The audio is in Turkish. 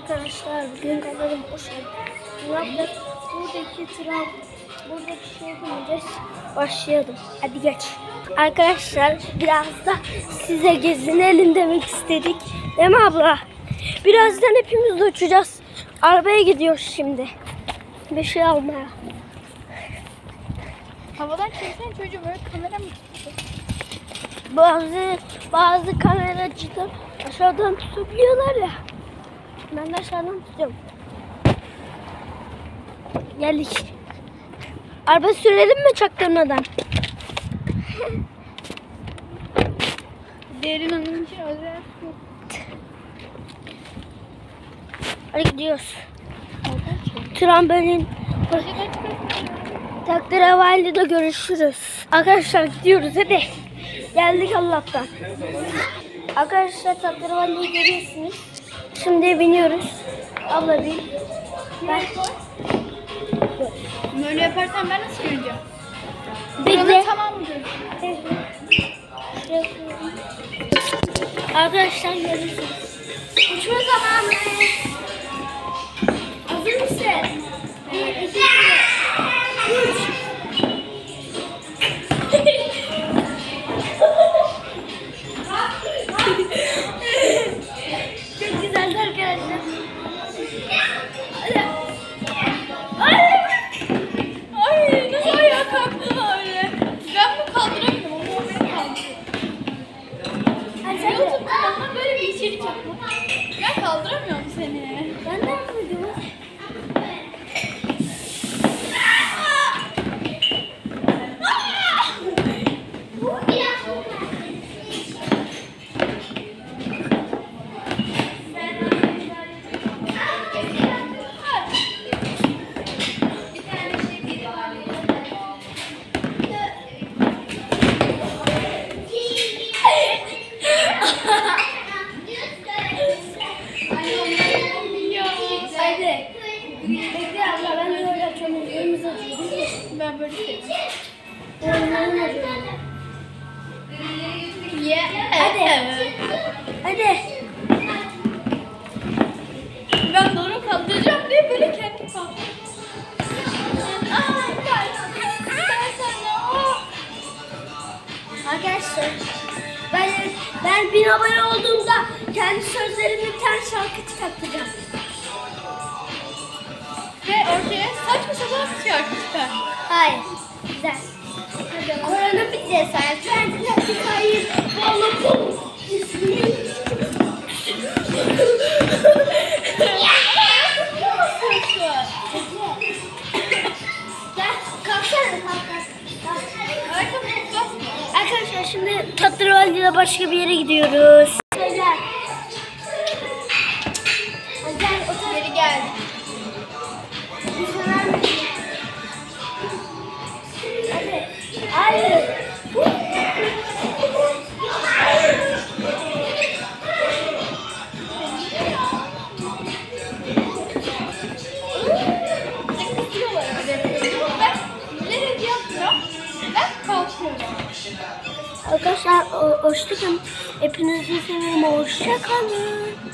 Arkadaşlar bugün kanalıma hoş geldiniz. Yapacağız? Buradaki tram, buradaki şey bineceğiz. Başlayalım. Hadi geç. Arkadaşlar biraz da size gezinelim demek istedik. Değil mi abla? Birazdan hepimiz de uçacağız. Arabaya gidiyoruz şimdi. Bir şey almaya. Havadan çeksen çocuğu böyle kamera mı tuttu? Bazı bazı kameracılar aşağıdan tutabiliyorlar ya. Ben de aşağıdan tutuyorum. Geldik. Araba sürelim mi çaktırmadan? Derin onun için özel yok. Hadi gidiyoruz. Trambolin takdir havaliyle görüşürüz. Arkadaşlar gidiyoruz hadi. Geldik Allah'tan. Arkadaşlar takdir havaliyi görüyorsunuz. Şimdi biniyoruz. Abla bin. Ben Böyle yaparsan ben nasıl göreceğim? bekle. Tamam mı? Arkadaşlar görüyorsunuz. Uçma zamanı. Ben böyle şey. Ellerim acıyor. Yeah. Hadi. Hadi. Ben doğru kaldıracağım diye böyle kendi kaldım. Arkadaşlar ben ben bin abone olduğumda kendi sözlerimi bir tane şarkı çıkartacağım. Ve ortaya sapan bir şarkı çıkar. Hayır. Güzel. Korona hayır. İsmini. Gel kalksana kalk kalk. kalk. Arkadaşlar şimdi Tatlıyevali'de başka bir yere gidiyoruz. Arkadaşlar hoşçakalın. Hepinizi seviyorum. Hoşçakalın.